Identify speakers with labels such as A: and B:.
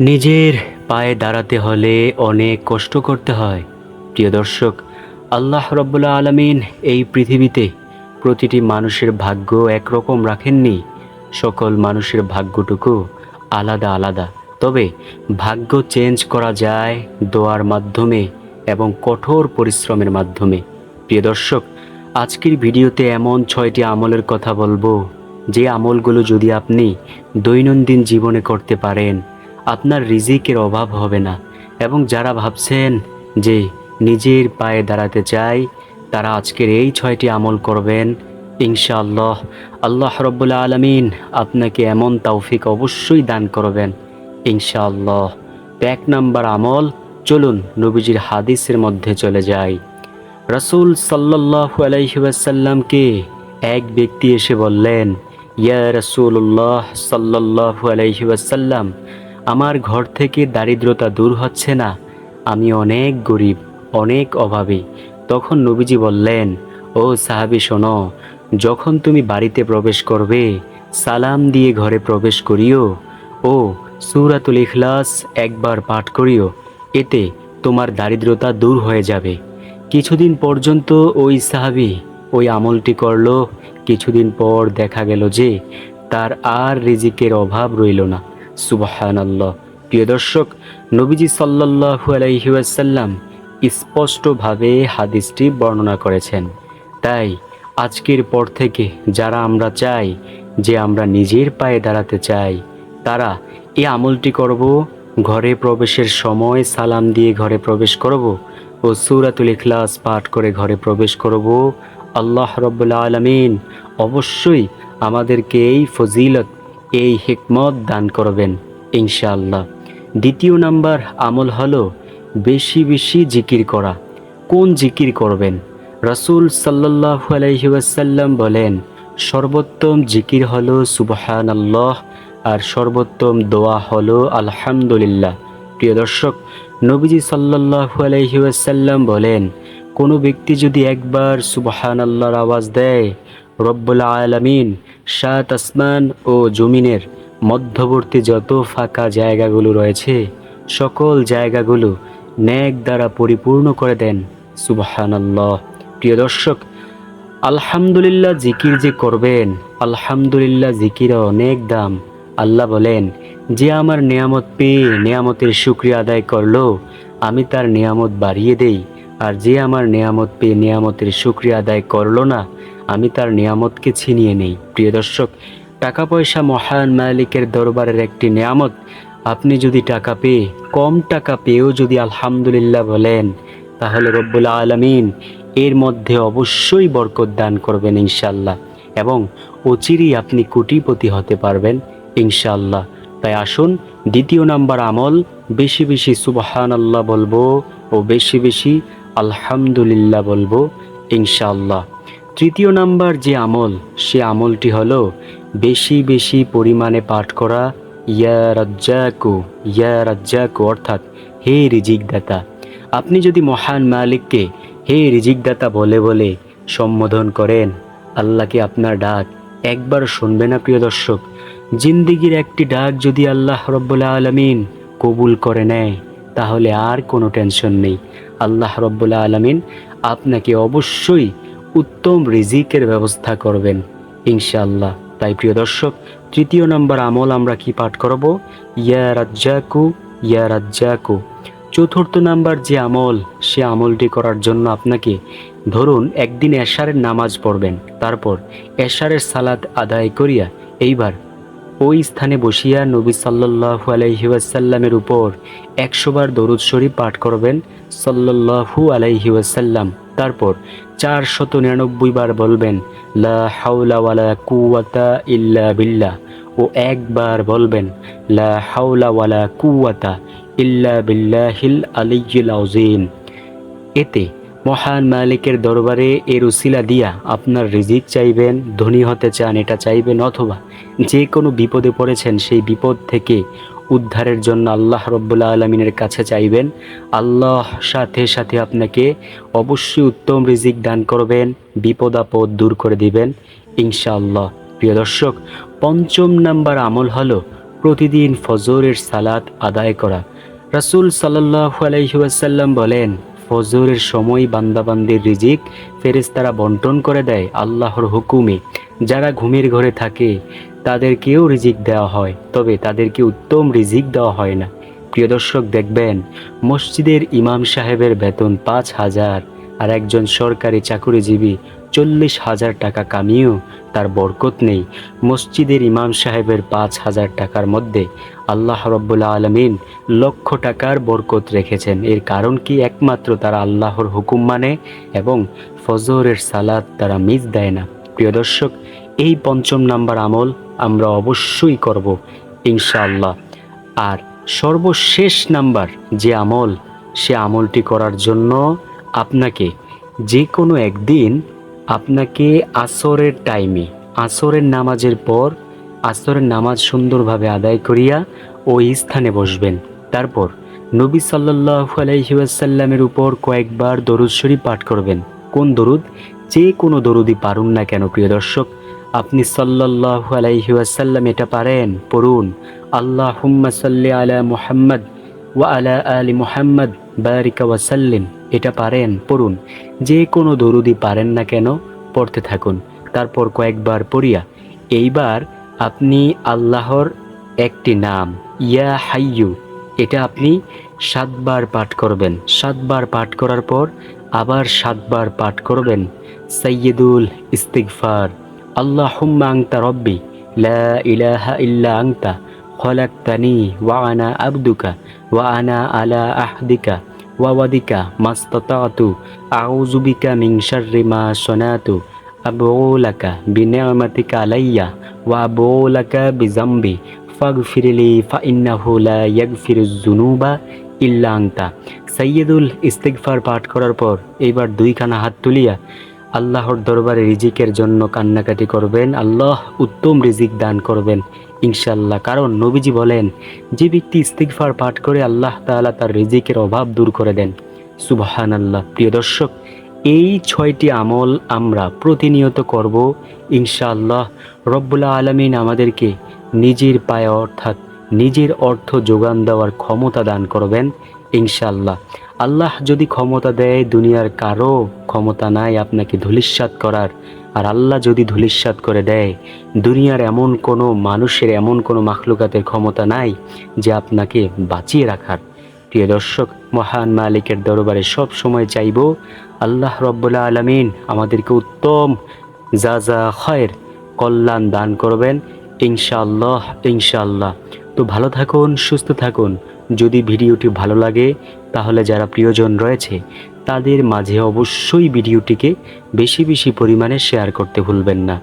A: নিজের পায়ে দাঁড়াতে হলে অনেক কষ্ট করতে হয়। প্রিয় দর্শক, আল্লাহ রব্বুল্লা আলমিন এই পৃথিবীতে প্রতিটি মানুষের ভাগ্য একরকম রাখেননি। সকল মানুষের ভাগ্যটুকু আলাদা আলাদা। তবে ভাগ্য চেঞ্জ করা যায় দোয়ার মাধ্যমে এবং কঠোর পরিশ্রমের মাধ্যমে। প্রিয় দর্শক, আজকের ভিডিওতে এমন ছয়টি আমলের কথা বলব। যে আমলগুলো যদি আপনি দৈনন্দিন জীবনে করতে পারেন আপনার রিজিকের অভাব হবে না। এবং যারা ভাবছেন যে নিজের পায়ে দাঁড়াতে চাই, তারা আজকের এই ছয়টি আমল করবেন। ইনশাআল্লাহ, আল্লাহ রব্বুল্লা আলমিন আপনাকে এমন তৌফিক অবশ্যই দান করবেন। ইনশাআল্লাহ, এক নাম্বার আমল, চলুন নবীজির হাদিসের মধ্যে চলে যাই। রসুল সাল্লাহু আলাইসাল্লামকে এক ব্যক্তি এসে বললেন, ইয়া রসুল্লাহ সাল্লাহু আলাইসাল্লাম আমার ঘর থেকে দারিদ্রতা দূর হচ্ছে না। আমি অনেক গরিব, অনেক অভাবী। তখন নবীজি বললেন, ও সাহাবি, শোনো, যখন তুমি বাড়িতে প্রবেশ করবে, সালাম দিয়ে ঘরে প্রবেশ করিও। ও সুরাতুল ইখলাস একবার পাঠ করিও, এতে তোমার দারিদ্রতা দূর হয়ে যাবে। কিছুদিন পর্যন্ত ওই সাহাবি ওই আমলটি করল, কিছুদিন পর দেখা গেল যে তার আর রিজিকের অভাব রইল না। সুবাহান আল্লাহ প্রিয় দর্শক, নবীজি সাল্লাহু আলাইসাল্লাম স্পষ্টভাবে হাদিসটি বর্ণনা করেছেন। তাই আজকের পর থেকে যারা আমরা চাই যে আমরা নিজের পায়ে দাঁড়াতে চাই, তারা এ আমলটি করব, ঘরে প্রবেশের সময় সালাম দিয়ে ঘরে প্রবেশ করব ও সুরাতুল ইখলাস পাঠ করে ঘরে প্রবেশ করব। আল্লাহ রব্বুল্লা আলমিন অবশ্যই আমাদেরকে এই ফজিলত এই হিকমত দান করবেন, ইনশাআল্লাহ। দ্বিতীয় নাম্বার আমল হলো বেশি বেশি জিকির করা। কোন জিকির করবেন? রসুল সাল্লাহু আলহিউসাল্লাম বলেন, সর্বোত্তম জিকির হলো সুবহান আল্লাহ আর সর্বোত্তম দোয়া হলো আলহামদুলিল্লাহ। প্রিয় দর্শক, নবীজি সাল্লাহু আলহিউসাল্লাম বলেন, কোনো ব্যক্তি যদি একবার সুবহান আল্লাহর আওয়াজ দেয় রব্বুল আলমিন সাত আসমান ও জমিনের মধ্যবর্তী যত ফাঁকা জায়গাগুলো রয়েছে, সকল জায়গাগুলো ন্যাক দ্বারা পরিপূর্ণ করে দেন। সুবহান আল্লাহ প্রিয় দর্শক, আলহামদুলিল্লাহ জিকির যে করবেন, আলহামদুলিল্লাহ জিকির অনেক দাম। আল্লাহ বলেন, যে আমার নিয়ামত পেয়ে নিয়ামতের শুক্রিয়া আদায় করল, আমি তার নিয়ামত বাড়িয়ে দেই। আর যে আমার নিয়ামত পেয়ে নিয়ামতের শুক্রিয়া আদায় করল না আমি তার নিয়ামতকে ছিনিয়ে নেই। প্রিয় দর্শক টাকা পয়সা মহান মালিকের দরবারের একটি নিয়ামত। আপনি যদি টাকা পেয়ে, কম টাকা পেয়েও যদি আলহামদুলিল্লাহ বলেন, তাহলে রব্বুল আলমিন এর মধ্যে অবশ্যই বরকত দান করবেন ইনশাল্লাহ এবং অচিরেই আপনি কোটিপতি হতে পারবেন ইনশাল্লাহ তাই আসুন, দ্বিতীয় নাম্বার আমল, বেশি বেশি সুবহান আল্লাহ বলব ও বেশি বেশি আলহামদুলিল্লাহ বলব ইনশাল্লাহ তৃতীয় নাম্বার যে আমল, সে আমলটি হলো বেশি বেশি পরিমাণে পাঠ করা, ইয়া রাজ্জাকু ইয়া রাজ্জাকু, অর্থাৎ হে রিজিকদাতা। আপনি যদি মহান মালিককে হে রিজিকদাতা বলে বলে সম্বোধন করেন, আল্লাহকে আপনার ডাক একবার শুনবে না, প্রিয় দর্শক? জিন্দিগির একটি ডাক যদি আল্লাহ রব্বুল্লা আলমিন কবুল করে নেয়, তাহলে আর কোনো টেনশন নেই। আল্লাহ রব্বুল্লা আলমিন আপনাকে অবশ্যই উত্তম রিজিকের ব্যবস্থা করবেন, ইনশাআল্লাহ। তাই প্রিয় দর্শক, তৃতীয় নম্বর আমল আমরা কি পাঠ করব? ইয়া রাজ্জাকু ইয়া রাজ্জাকু। চতুর্থ নাম্বার যে আমল, সে আমলটি করার জন্য আপনাকে ধরুন একদিন এশারের নামাজ পড়বেন, তারপর এশারের সালাদ আদায় করিয়া এইবার ওই স্থানে বসিয়া নবী সাল্লাহু আলাইহিউসাল্লামের উপর একশোবার দরুদ শরীফ পাঠ করবেন সাল্লাহু আলাইহিউসাল্লাম তারপর চার শত নিরানব্বই বার বলবেন, লা হাউলা ওয়ালা কুওয়াতা ইল্লা বিল্লা ও একবার বলবেন, লা হাউলা ওয়ালা কুওয়াতা ইল্লা বিল্লাহিল আলিয়্যিল আযীম। এতে মহান মালিকের দরবারে এর উসিলা দিয়া আপনার রিজিক চাইবেন, ধনী হতে চান, এটা চাইবেন অথবা যে কোনো বিপদে পড়েছেন, সেই বিপদ থেকে উদ্ধারের জন্য আল্লাহ রব্বুল্লা আলমিনের কাছে চাইবেন। আল্লাহ সাথে সাথে আপনাকে অবশ্যই উত্তম রিজিক দান করবেন, বিপদ আপদ দূর করে দিবেন, ইনশাআল্লাহ। প্রিয় দর্শক, পঞ্চম নাম্বার আমল হলো প্রতিদিন ফজরের সালাত আদায় করা। রাসূল সাল্লাল্লাহু আলাইহি ওয়াসাল্লাম বলেন, ফজরের সময় বান্দাবান্দির রিজিক ফেরেস্তারা বন্টন করে দেয় আল্লাহর হুকুমে। যারা ঘুমের ঘরে থাকে তাদেরকেও রিজিক দেওয়া হয়, তবে তাদেরকে উত্তম রিজিক দেওয়া হয় না। প্রিয় দর্শক, দেখবেন, মসজিদের ইমাম সাহেবের বেতন পাঁচ হাজার আর একজন সরকারি চাকুরিজীবী চল্লিশ হাজার টাকা কামিয়েও তার বরকত নেই। মসজিদের ইমাম সাহেবের পাঁচ হাজার টাকার মধ্যে আল্লাহ রব্বুল্লা আলমিন লক্ষ টাকার বরকত রেখেছেন। এর কারণ কি? একমাত্র তারা আল্লাহর হুকুম মানে এবং ফজরের সালাদ তারা মিস দেয় না। প্রিয় দর্শক এই পঞ্চম নাম্বার আমল আমরা অবশ্যই করব, ইনশাআল্লাহ। আর সর্বশেষ নাম্বার যে আমল, সে আমলটি করার জন্য আপনাকে যে কোনো একদিন আপনাকে আসরের টাইমে, আসরের নামাজের পর আসরের নামাজ সুন্দরভাবে আদায় করিয়া ওই স্থানে বসবেন। তারপর নবী সাল্লাল্লাহু আলাইহি ওয়াসাল্লামের উপর কয়েকবার দরুদ শরীফ পাঠ করবেন। কোন দরুদ? যে কোনো দরুদই পারুন না কেন, প্রিয় দর্শক আপনি সাল্লাল্লাহু আলাইহি ওয়াসাল্লাম এটা পারেন, পড়ুন। আল্লাহুম্মা সাল্লি আলা মুহাম্মদ ওয়া আলা আলি মুহাম্মদ, বারিকা ওয়াসাল্লিম এটা পারেন, পড়ুন। যে কোনো দরুদি পারেন না কেন, পড়তে থাকুন। তারপর কয়েকবার পড়িয়া, এইবার আপনি আল্লাহর একটি নাম, ইয়া হাইয়ু, এটা আপনি সাতবার পাঠ করবেন। সাতবার পাঠ করার পর আবার সাতবার পাঠ করবেন। সৈয়দুল ইস্তিগফার। আল্লাহুম্মা আংতা রব্বি, লা ইলাহা ইল্লা আংতা খলাকতানি ওয়া আনা আবদুকা, ওয়া আনা আলা আহদিকা ওয়াওয়াদিকা মাস্তাতাতু, আউযু বিকা মিন শাররি মা সনাতু আবউ লাকা বিনিআমাতিকা আলাইয়া, ওয়া আবউ লাকা বিজামবি ফাগফিরলি ফাইন্নাহু লা ইয়াগফিরুজ যুনুবা ইল্লা আনতা। সাইয়্যিদুল ইস্তিগফার পাঠ করার পর এইবার দুইখানা হাত তুলিয়া আল্লাহর দরবারে রিজিকের জন্য কান্নাকাটি করবেন, আল্লাহ উত্তম রিজিক দান করবেন ইনশাল্লাহ কারণ নবীজি বলেন, যে ব্যক্তি ইস্তিগফার পাঠ করে আল্লাহ তাআলা তার রিজিকের অভাব দূর করে দেন। সুবাহান আল্লাহ প্রিয় দর্শক, এই ছয়টি আমল আমরা প্রতিনিয়ত করব, ইনশাআল্লাহ। রব্বুল্লা আলমিন আমাদেরকে নিজের পায়ে অর্থাৎ নিজের অর্থ যোগান দেওয়ার ক্ষমতা দান করবেন, ইনশাআল্লাহ। আল্লাহ যদি ক্ষমতা দেয়, দুনিয়ার কারও ক্ষমতা নাই আপনাকে ধূলিস্বাত করার। আর আল্লাহ যদি ধূলিস্বাত করে দেয়, দুনিয়ার এমন কোনো মানুষের, এমন কোনো মাখলুকাতের ক্ষমতা নাই যে আপনাকে বাঁচিয়ে রাখার। প্রিয় দর্শক, মহান মালিকের দরবারে সব সময় চাইব, আল্লাহ রব্বুল্লা আলমিন আমাদেরকে উত্তম, যা যা খয়ের কল্যাণ দান করবেন, ইনশাআল্লাহ ইনশাআল্লাহ। তো ভালো থাকুন, সুস্থ থাকুন। যদি ভিডিওটি ভালো লাগে, তাহলে যারা প্রিয়জন রয়েছে, তাদের মাঝে অবশ্যই ভিডিওটিকে বেশি বেশি পরিমাণে শেয়ার করতে ভুলবেন না।